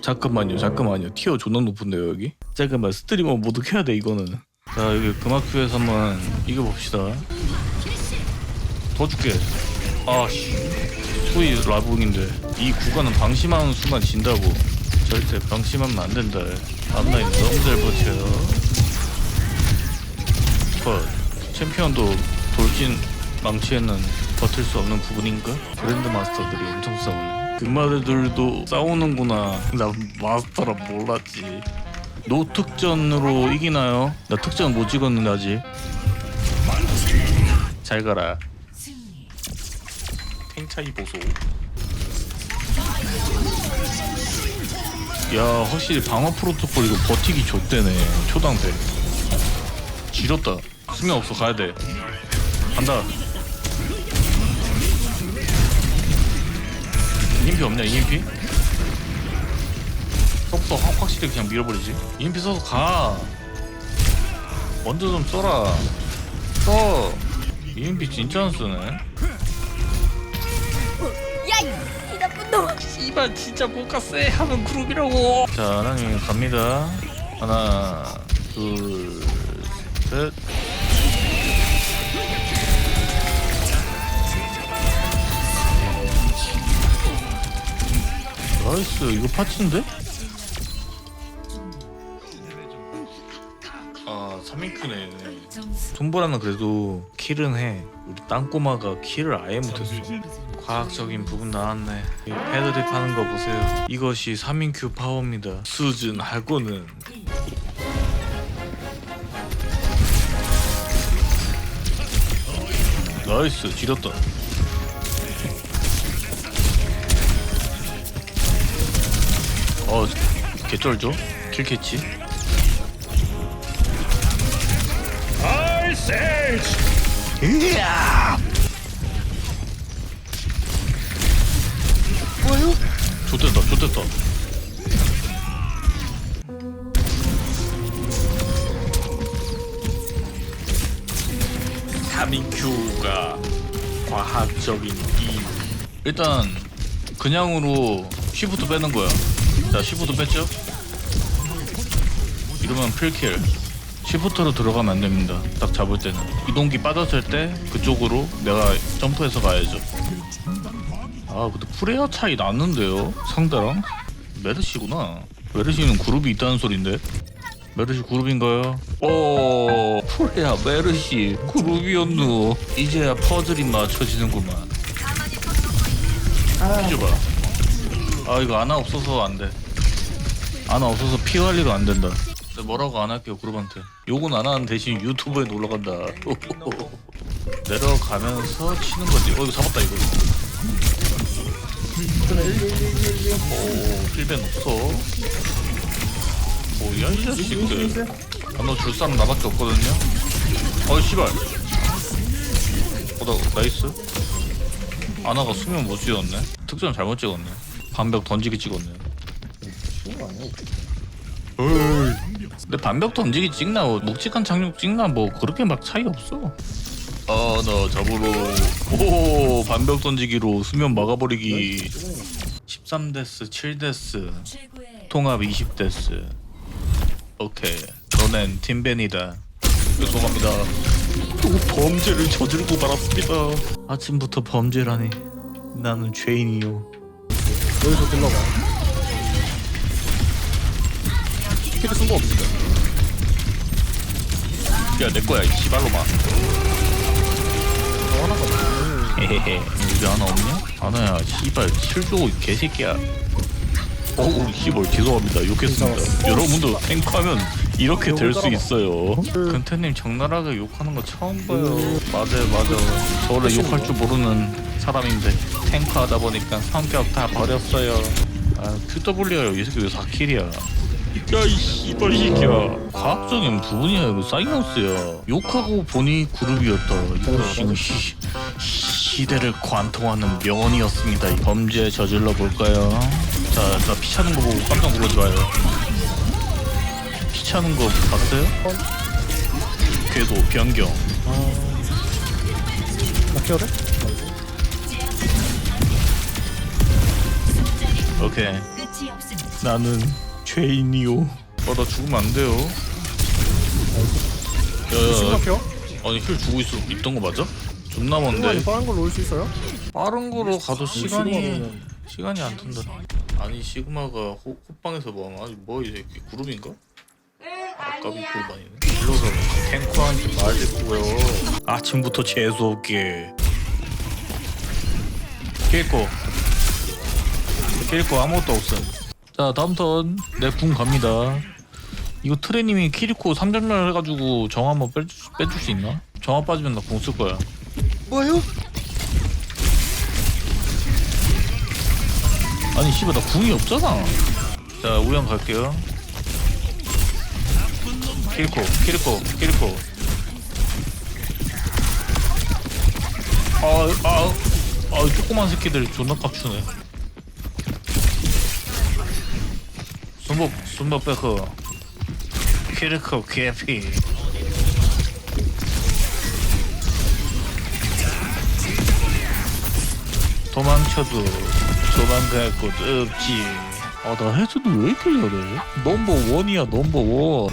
잠깐만요 잠깐만요. 티어 존나 높은데요 여기? 잠깐만 스트리머 모두 켜야 돼 이거는. 자 여기 금학교에서 한번 이겨봅시다. 더 줄게. 아씨. 소위 라붕인데. 이 구간은 방심하는 순간 진다고. 절대 방심하면 안 된다. 앞라인 너무 잘 버텨요. 컷 챔피언도 돌진 망치에는 버틸 수 없는 부분인가? 그랜드 마스터들이 엄청 싸우네 금마들도 싸우는구나. 나 마스터라 몰랐지. 노특전으로 이기나요? 나 특전 못 찍었는데 아직. 잘 가라. 탱차이 보소. 야 확실히 방어 프로토콜 이거 버티기 좋대네. 초당대 지렸다. 수면 없어. 가야 돼. 간다 EMP 없냐 EMP? 서부터 확, 확실히 그냥 밀어버리지. EMP 써서 가. 먼저 좀 써라. 써. EMP 진짜 안 쓰네. 야이 나쁜 놈. 씨발 진짜 쎄 하면 그룹이라고. 자 하나님 갑니다. 하나 둘 나이스. 이거 파츠인데? 아 3인큐네. 손보라는 그래도 킬은 해. 우리 땅꼬마가 킬을 아예 못했어. 과학적인 부분 나왔네. 이 패드립 하는 거 보세요. 이것이 3인큐 파워입니다. 수준 하고는. 나이스. 지렸다 어 개쩔죠? 킬캐치 이야 뭐요? 좋됐다 좋됐다 사민큐가 과학적인 이유 일단 그냥으로 쉬프트 빼는 거야 자 쉬프트 뺐죠? 이러면 풀킬. 쉬프트로 들어가면 안 됩니다. 딱 잡을 때는. 이동기 빠졌을 때 그쪽으로 내가 점프해서 가야죠. 아 근데 프레어 차이 났는데요 상대랑? 메르시구나. 메르시는 그룹이 있다는 소린데. 메르시 그룹인가요? 오 프레야 메르시. 그룹이었누 이제야 퍼즐이 맞춰지는구만. 해줘봐. 아 이거 아나 없어서 안돼 아나 없어서 피 관리가 안 된다 근데 뭐라고 안 할게요 그룹한테 욕은 안 하는 대신 유튜브에 놀러 간다 내려가면서 치는 거지 어 이거 잡았다 이거 오, 필벤 없어. 뭐야, 이 자식들. 아, 너줄 사람 나밖에 없거든요? 어이, 씨발. 어, 나, 나이스. 아나가 수면 못 찍었네. 특전 잘못 찍었네. 반벽 던지기 찍었네. 어이. 근데 반벽 던지기 찍나, 뭐 묵직한 착륙 찍나, 뭐, 그렇게 막 차이 없어. 아, 나 잡으러. 오, 반벽 던지기로 수면 막아버리기. 13데스, 7데스, 최고의 통합 20데스. 오케이. 너넨 팀벤이다. 죄송합니다. 또 범죄를 저지르고 말았습니다. 아침부터 범죄라니. 나는 죄인이요. 여기서 딜러 가 킬을 쓴거 없는데 야, 내 거야, 이 씨발로마. 어, 헤헤헤. 여기 하나 없냐? 하나야, 씨발, 7조 개새끼야. 어우, 씨발, 죄송합니다. 욕했습니다. 여러분도 탱크하면 이렇게 될 수 있어요. 근태님 적나라하게 욕하는 거 처음 봐요. 맞아요, 맞아. 저 원래 욕할 줄 모르는 사람인데 탱크 하다 보니까 성격 다 버렸어요. 아, QW야, 이 새끼 왜 4킬이야? 야, 이 씨발 새끼야. 과학적인 부분이야, 이거 사이언스야. 욕하고 보니 그룹이었다. 이거 시, 시대를 관통하는 명언이었습니다. 이 범죄 저질러 볼까요? 자, 자, 피 차는 거 보고 깜짝 놀라지 마요. 피 차는 거 봤어요? 궤도 변경. 나? 오케이. 끝이 끝이 없습니다. 나는 죄인이요. 어, 나 죽으면 안 돼요. 야 야, 심각해요? 아니 힐 주고 있어 있던 거 맞아? 존나 먼데. 빠른 걸로 올 수 있어요? 빠른 거로 가도 시간이 시간이 안 든다. 아니 시그마가 호, 호빵에서 뭐하면 아니 뭐이 새끼 그룹인가? 아까비 그룹 아니네. 일로서 탱커한테 말 듣고요. 아침부터 재수 없게. 킬코. 킬코 아무것도 없음. 자 다음 턴내궁 갑니다. 이거 트레님이 키리코 3점날 해가지고 정 한번 빼줄, 빼줄 수 있나? 정화 빠지면 나궁쓸 거야. 뭐요? 아니 씨발 나 궁이 없잖아 자 우영 갈게요 키리코 키리코 키리코 아아 아, 아, 조그만 새끼들 존나 깝추네 순복 순복 백허 키리코 개피 도망쳐도 도망갈 곳 없지. 아, 나 해주도 왜 이렇게 잘해? 넘버 원이야, 넘버 원.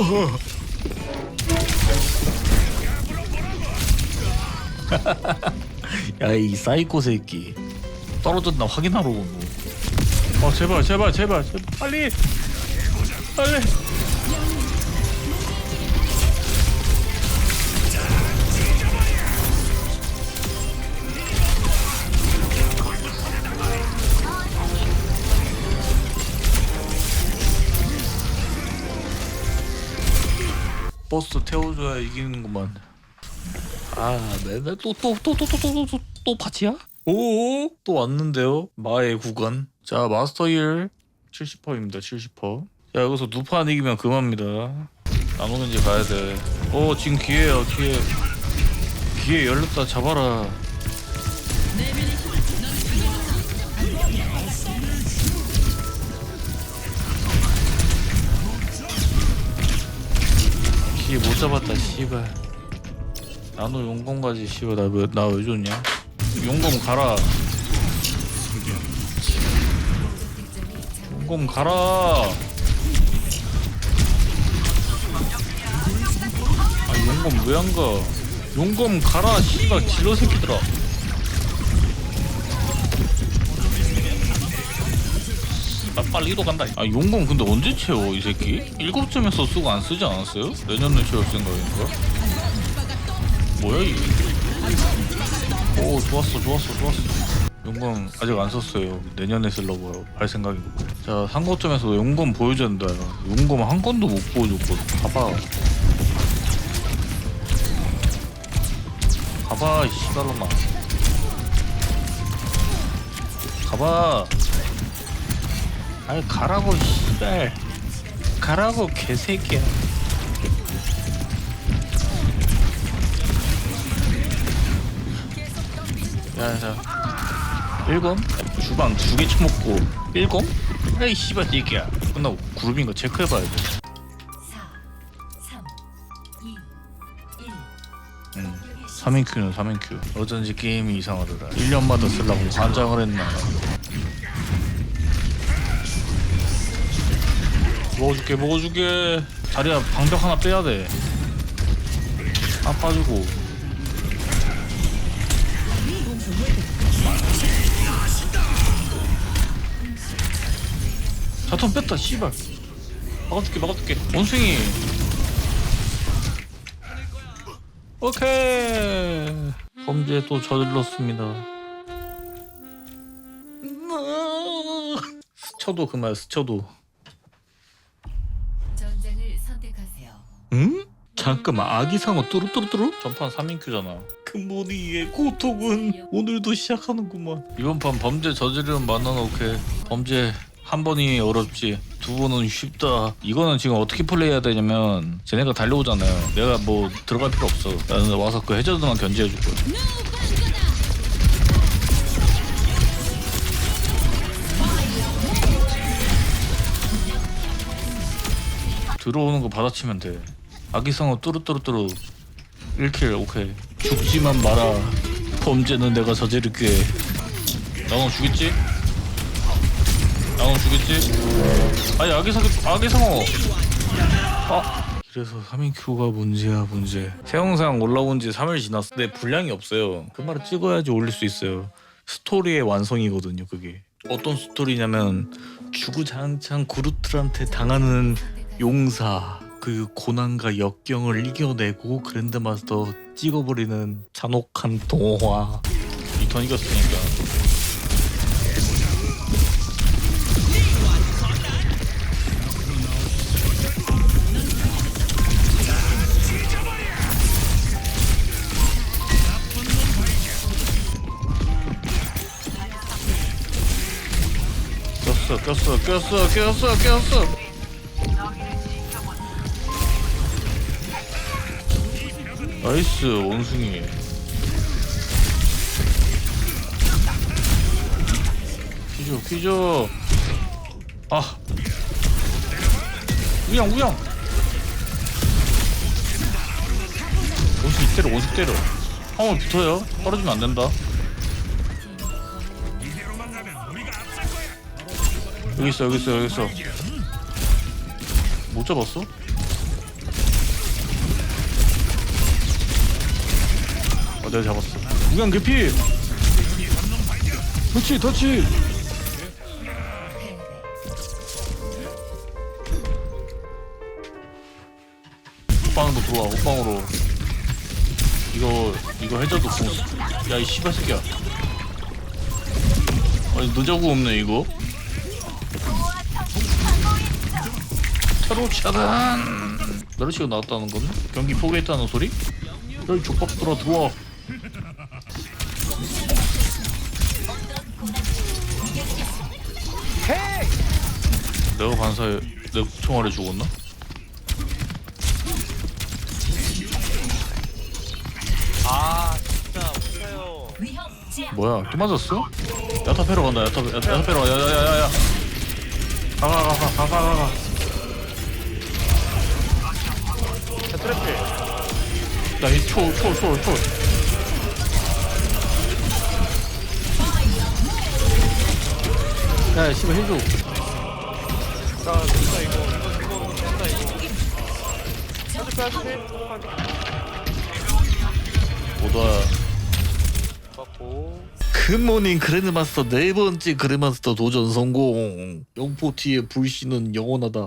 야, 이 사이코 새끼. 떨어졌나 확인하러 온 거. 아, 제발, 제발, 제발, 제발. 빨리! 빨리! 버스 태워줘야 이기는구만. 아, 네네 또또 또 또 또 또 또또 파티야? 오, 또 왔는데요. 마의 구간. 자, 마스터 1 70%입니다. 70%. 야, 여기서 누판 이기면 그만입니다. 나누는지 가야 돼. 오, 지금 기회야, 기회. 기회 열렸다. 잡아라. 기회 못 잡았다, 씨발. 나노 용검까지 씨발 나왜나왜 줬냐? 용검 가라. 용검 가라. 아 용검 왜 안 가? 용검 가라 씨발 질러 새끼들아. 아, 빨리 이도 간다. 아 용검 근데 언제 채워 이 새끼? 일곱 점에서 쓰고 안 쓰지 않았어요? 내년에 채울 생각인가? 뭐야 이게? 오 좋았어 좋았어 좋았어. 용검 아직 안 썼어요. 내년에 쓰려고 할 생각이고 자 상거점에서 용검 보여줘야 된다. 용검 한 건도 못 보여줬거든. 봐봐. 가봐 이 씨발로마 가봐. 아니 가라고 씨발. 가라고 개새끼야 야야 일검 주방 두 개 쳐먹고. 일검? 에이 씨발 얘기야. 끝나고 그룹인 거 체크해봐야 돼. 4, 3, 2, 1. 응. 3인큐는 3인큐. 어쩐지 게임이 이상하더라. 1년마다 쓰려고 관장을 했나. 먹어줄게 먹어줄게. 자리야 방벽 하나 빼야돼. 안 빠지고 자톤 뺐다 씨발. 막아줄게 막아줄게. 원숭이. 오케이. 범죄에 또 저질렀습니다. 스쳐도 그말 스쳐도. 전장을 선택하세요. 응? 잠깐만 아기상어 뚜루뚜루뚜루? 전판 3인큐잖아. 금모니의 고통은 오늘도 시작하는구만. 이번 판 범죄 저지르는 만나는 오케이 범죄 한 번이 어렵지. 두 번은 쉽다. 이거는 지금 어떻게 플레이해야 되냐면 쟤네가 달려오잖아요. 내가 뭐 들어갈 필요 없어. 나는 와서 그 해저드만 견제해 줄 거야. 들어오는 거 받아치면 돼. 아기상어 뚜루뚜루뚜루. 1킬 오케이. 죽지만 마라. 범죄는 내가 저지를게. 나는 죽겠지? 나는 죽겠지? 아니 아기 상 아기 상어 아. 이래서 3인 큐가 문제야 문제. 새 영상 올라온 지 3일 지났어. 근데 분량이 없어요. 그 말을 찍어야지 올릴 수 있어요. 스토리의 완성이거든요 그게. 어떤 스토리냐면 주구장창 구루트한테 당하는 용사 그 고난과 역경을 이겨내고 그랜드마스터 찍어버리는 잔혹한 동화. 이턴 이겼으니까 꼈어 꼈어 꼈어 꼈어. 나이스 원숭이. 퀴즈 퀴즈. 아. 우양 우양 원숭이 때려 원숭이 때려. 화물 붙어요. 떨어지면 안 된다 여기 있어 여기 있어 여기 있어. 못 잡았어? 어 내가 잡았어. 우양 개피! 터치 터치! 호빵으로 들어와 호빵으로. 이거 이거 해저도 야이 씨발 새끼야. 아니 노자구 없네 이거 테로 차단 메르시가 나왔다는 건 경기 포기했다는 소리? 야이 족박들아 들어와 내가 반사에 내 총알에 죽었나? 아 진짜 제한. 뭐야 또 맞았어? 야타 패러 간다 야타 야타, 야타 패러 야야야야야 가가 가가가 가가 트래필 야이초 초 초 초. 야 씨발 해줘. 자 진짜 이거. 이거 이거 진짜 이거 해줄게 해줄게 오다. 맞고. 굿모닝 그랜드마스터 네 번째 그랜드마스터 도전 성공. 영포티의 불씨는 영원하다